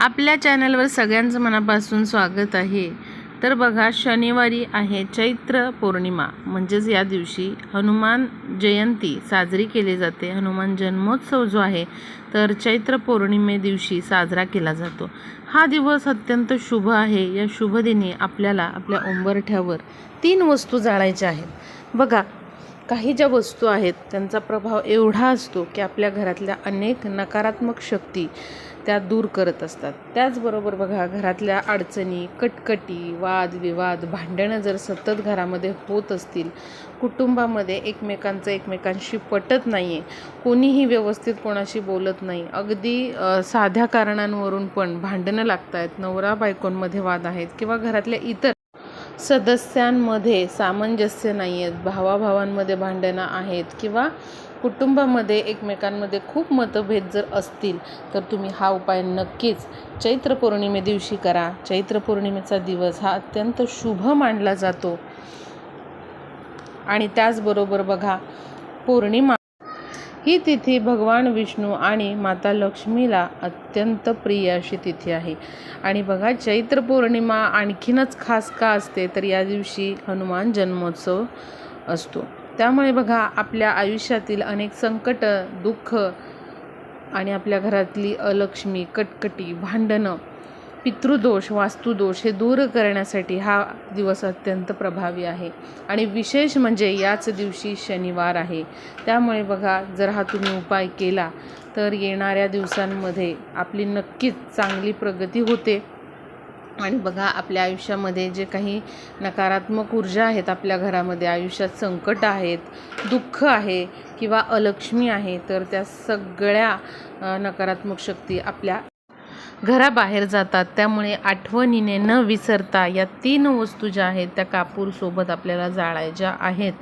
आपल्या चॅनलवर सगळ्यांचं मनापासून स्वागत आहे. तर बघा शनिवारी आहे चैत्र पौर्णिमा. म्हणजेच या दिवशी हनुमान जयंती साजरी केली जाते. हनुमान जन्मोत्सव जो आहे तर चैत्र पौर्णिमे दिवशी साजरा केला जातो. हा दिवस अत्यंत शुभ आहे. या शुभदिनी आपल्याला आपल्या उंबरठ्यावर तीन वस्तू जाळायच्या आहेत. बघा काही ज्या वस्तू आहेत त्यांचा प्रभाव एवढा असतो की आपल्या घरातल्या अनेक नकारात्मक शक्ती त्या दूर करत असतात. त्याचबरोबर बघा घरातल्या अडचणी कटकटी वादविवाद भांडणं जर सतत घरामध्ये होत असतील कुटुंबामध्ये एकमेकांचं एकमेकांशी पटत नाही आहे कोणीही व्यवस्थित कोणाशी बोलत नाही अगदी साध्या कारणांवरून पण भांडणं लागत आहेत नवरा बायकोंमध्ये वाद आहेत किंवा घरातल्या इतर सदस्यांमध्ये सामंजस्य नाही आहेत भावाभावांमध्ये भांडणं आहेत किंवा कुटुंबामध्ये एकमेकांमध्ये खूप मतभेद जर असतील तर तुम्ही हा उपाय नक्कीच चैत्र पौर्णिमे दिवशी करा. चैत्र पौर्णिमेचा दिवस हा अत्यंत शुभ मानला जातो. आणि त्याचबरोबर बघा पौर्णिमा ही तिथी भगवान विष्णू आणि माता लक्ष्मीला अत्यंत प्रिय अशी तिथी आहे. आणि बघा चैत्र पौर्णिमा आणखीनच खास का असते तर या दिवशी हनुमान जन्मोत्सव असतो. त्यामुळे बघा आपल्या आयुष्यातील अनेक संकट दुःख आणि आपल्या घरातली अलक्ष्मी कटकटी भांडणं पितृदोष वास्तुदोष हे दूर करण्यासाठी हा दिवस अत्यंत प्रभावी आहे. आणि विशेष म्हणजे याच दिवशी शनिवार आहे. त्यामुळे बघा जर हा तुम्ही उपाय केला तर येणाऱ्या दिवसांमध्ये आपली नक्कीच चांगली प्रगती होते. आणि बघा आपल्या आयुष्यामध्ये जे काही नकारात्मक ऊर्जा आहेत आपल्या घरामध्ये आयुष्यात संकट आहेत दुःख आहे किंवा अलक्ष्मी आहे तर त्या सगळ्या नकारात्मक शक्ती आपल्या घराबाहेर जातात. त्यामुळे आठवणीने न विसरता या तीन वस्तू ज्या आहेत त्या कापूरसोबत आपल्याला जाळायच्या आहेत.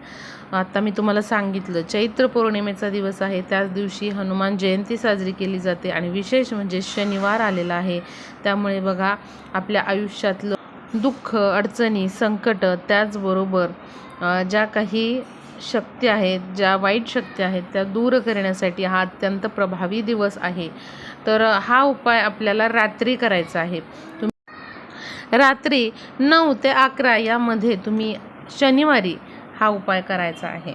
आता मी तुम्हाला सांगितलं चैत्र पौर्णिमेचा दिवस आहे. त्याच दिवशी हनुमान जयंती साजरी केली जाते आणि विशेष म्हणजे शनिवार आलेला आहे. त्यामुळे बघा आपल्या आयुष्यातलं दुःख अडचणी संकट त्याचबरोबर ज्या काही शक्ती आहेत ज्या वाईट शक्ती आहेत त्या दूर करण्यासाठी हा अत्यंत प्रभावी दिवस आहे. तर हा उपाय आपल्याला रात्री करायचा आहे. तुम्ही रात्री नऊ ते अकरा यामध्ये तुम्ही शनिवारी हा उपाय करायचा आहे.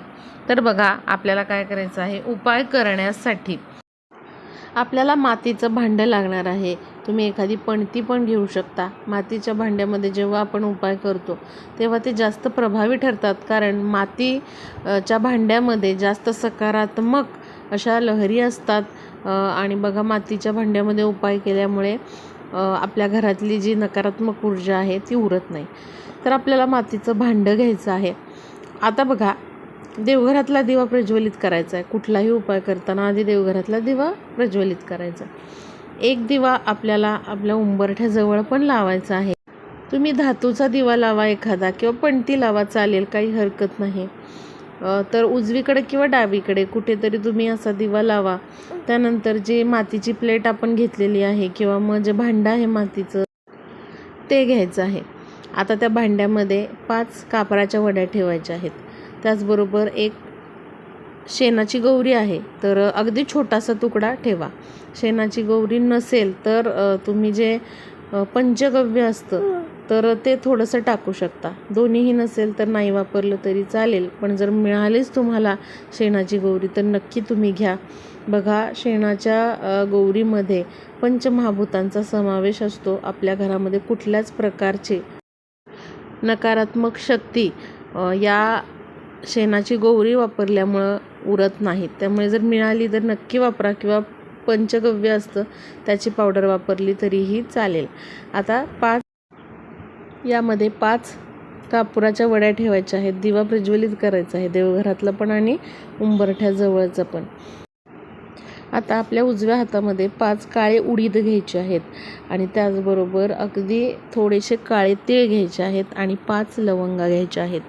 तर बघा आपल्याला काय करायचं आहे? उपाय करण्यासाठी आपल्याला मातीचं भांडं लागणार आहे. तुम्ही एखादी पणती पण घेऊ शकता. मातीच्या भांड्यामध्ये जेव्हा आपण उपाय करतो तेव्हा ते जास्त प्रभावी ठरतात. कारण मातीच्या भांड्यामध्ये जास्त सकारात्मक अशा लहरी असतात. आणि बघा मातीच्या भांड्यामध्ये उपाय केल्यामुळे आपल्या घरातली जी नकारात्मक ऊर्जा आहे ती उरत नाही. तर आपल्याला मातीचं भांडं घ्यायचं आहे. आता बघा देवघरातला दिवा प्रज्वलित करायचा आहे. कुठलाही उपाय करताना आधी देवघरातला दिवा प्रज्वलित करायचा एक दिवा आपल्याला आपल्या उंबरठ्याजवळ पण लावायचा आहे. तुम्ही धातूचा दिवा लावा एखादा किंवा पणती लावा चालेल काही हरकत नाही. तर उजवीकडे किंवा डावीकडे कुठेतरी तुम्ही असा दिवा लावा. त्यानंतर जे मातीची प्लेट आपण घेतलेली आहे किंवा मग जे भांडं आहे मातीचं ते घ्यायचं आहे. आता त्या भांड्यामध्ये पाच कापराच्या वड्या ठेवायच्या आहेत. त्याचबरोबर एक शेणाची गौरी आहे तर अगदी छोटासा तुकडा ठेवा. शेणाची गौरी नसेल तर तुम्ही जे पंचगव्य असतं तर ते थोडंसं टाकू शकता. दोन्हीही नसेल तर नाही वापरलं तरी चालेल पण जर मिळालीच तुम्हाला शेणाची गौरी तर नक्की तुम्ही घ्या. बघा शेणाच्या गौरीमध्ये पंचमहाभूतांचा समावेश असतो. आपल्या घरामध्ये कुठल्याच प्रकारचे नकारात्मक शक्ती या शेणाची गौरी वापरल्यामुळं उरत नाहीत. त्यामुळे जर मिळाली तर नक्की वापरा किंवा पंचगव्य असतं त्याची पावडर वापरली तरीही चालेल. आता पाच यामध्ये पाच कापुराच्या वड्या ठेवायच्या आहेत दिवा प्रज्वलित करायचा आहे देवघरातलं पण आणि उंबरठ्याजवळचं पण. आता आपल्या उजव्या हातामध्ये पाच काळे उडीद घ्यायचे आहेत. आणि त्याचबरोबर अगदी थोडेसे काळे तीळ घ्यायचे आहेत आणि पाच लवंगा घ्यायच्या आहेत.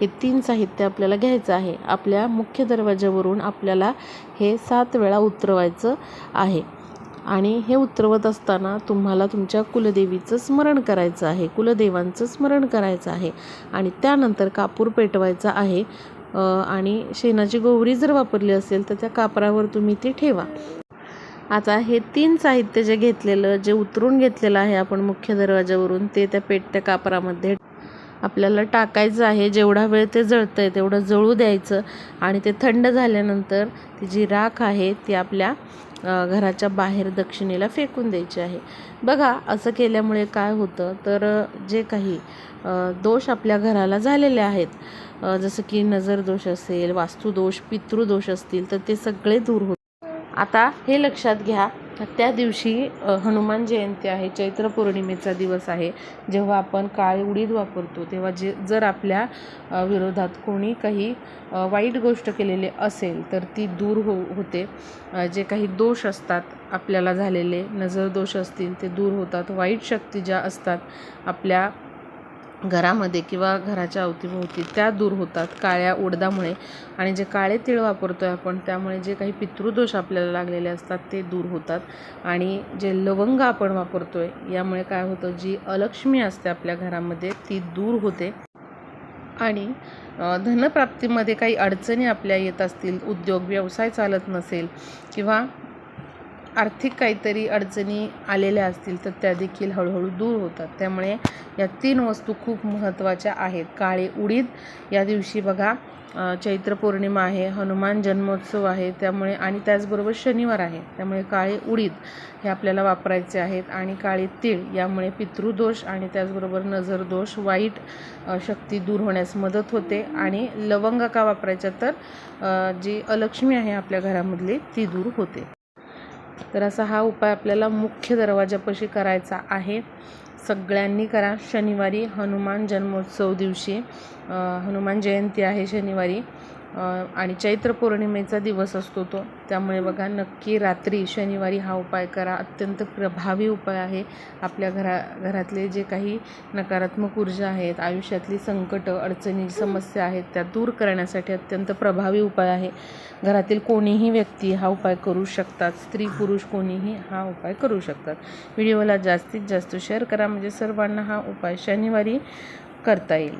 हे तीन साहित्य आपल्याला घ्यायचं आहे. आपल्या मुख्य दरवाज्यावरून आपल्याला हे सात वेळा उतरवायचं आहे. आणि हे उतरवत असताना तुम्हाला तुमच्या कुलदेवीचं स्मरण करायचं आहे. कुलदेवांचं स्मरण करायचं आहे. आणि त्यानंतर कापूर पेटवायचा आहे. आणि शेणाची गोवरी जर वापरली असेल तर त्या कापरावर तुम्ही ती ठेवा. आता हे तीन साहित्य जे घेतलेलं जे उतरून घेतलेलं आहे आपण मुख्य दरवाजावरून ते त्या पेटत्या कापरामध्ये आपल्याला टाकायचं आहे जेवढा वेळ ते जळतं आहे तेवढं जळू द्यायचं आणि ते थंड झाल्यानंतर ती जी राख आहे ती आपल्या घराच्या बाहेर दक्षिणेला फेकून द्यायची आहे. बघा असं केल्यामुळे काय होतं? तर जे काही दोष आपल्या घराला झालेले आहेत जसं की नजर दोष असेल वास्तुदोष पितृदोष असतील तर ते सगळे दूर होतात. आता हे लक्षात घ्या. त्या दिवशी हनुमान जयंती आहे चैत्र पौर्णिमेचा दिवस आहे. जेव्हा आपण काळी उडीद वापरतो तेव्हा जे जर आपल्या विरोधात कोणी काही वाईट गोष्ट केलेली असेल तर ती दूर हो होते. जे काही दोष असतात आपल्याला झालेले नजर दोष असतील ते दूर होतात. वाईट शक्ती ज्या असतात आपल्या घरामध्ये किंवा घराच्या अवतीभोवती त्या दूर होतात काळ्या उडदामुळे आणि जे काळे तीळ वापरतो आहे आपण त्यामुळे जे काही पितृदोष आपल्याला लागलेले असतात ते दूर होतात. आणि जे लवंग आपण वापरतो आहे यामुळे काय होतं जी अलक्ष्मी असते आपल्या घरामध्ये ती दूर होते. आणि धनप्राप्तीमध्ये काही अडचणी आपल्या येत असतील उद्योग व्यवसाय चालत नसेल किंवा आर्थिक काहीतरी अडचणी आलेल्या असतील तर त्या देखील हळूहळू दूर होतात. त्यामुळे या तीन वस्तू खूप महत्त्वाच्या आहेत. काळे उडीद या दिवशी बघा चैत्र पौर्णिमा आहे हनुमान जन्मोत्सव आहे त्यामुळे आणि त्याचबरोबर शनिवार आहे. त्यामुळे काळे उडीद हे आपल्याला वापरायचे आहेत आणि काळे तीळ यामुळे पितृदोष आणि त्याचबरोबर नजरदोष वाईट शक्ती दूर होण्यास मदत होते. आणि लवंग का वापरायच्या तर जी अलक्ष्मी आहे आपल्या घरामधली ती दूर होते. तर असा हा उपाय आपल्याला मुख्य दरवाजापाशी करायचा आहे. सगळ्यांनी करा. शनिवारी हनुमान जन्मोत्सव दिवशी हनुमान जयंती आहे शनिवारी. आणि चैत्र पौर्णिमेचा दिवस असतो तो. त्यामुळे बघा नक्की रात्री शनिवारी हा उपाय करा. अत्यंत प्रभावी उपाय आहे आपल्या घरा घरातले जे काही नकारात्मक ऊर्जा आहेत आयुष्यातली संकटं अडचणी समस्या आहेत त्या दूर करण्यासाठी अत्यंत प्रभावी उपाय आहे. घरातील कोणीही व्यक्ती हा उपाय करू शकतात. स्त्री पुरुष कोणीही हा उपाय करू शकतात. व्हिडिओला जास्तीत जास्त शेअर करा. म्हणजे सर्वांना हा उपाय शनिवारी करता येईल.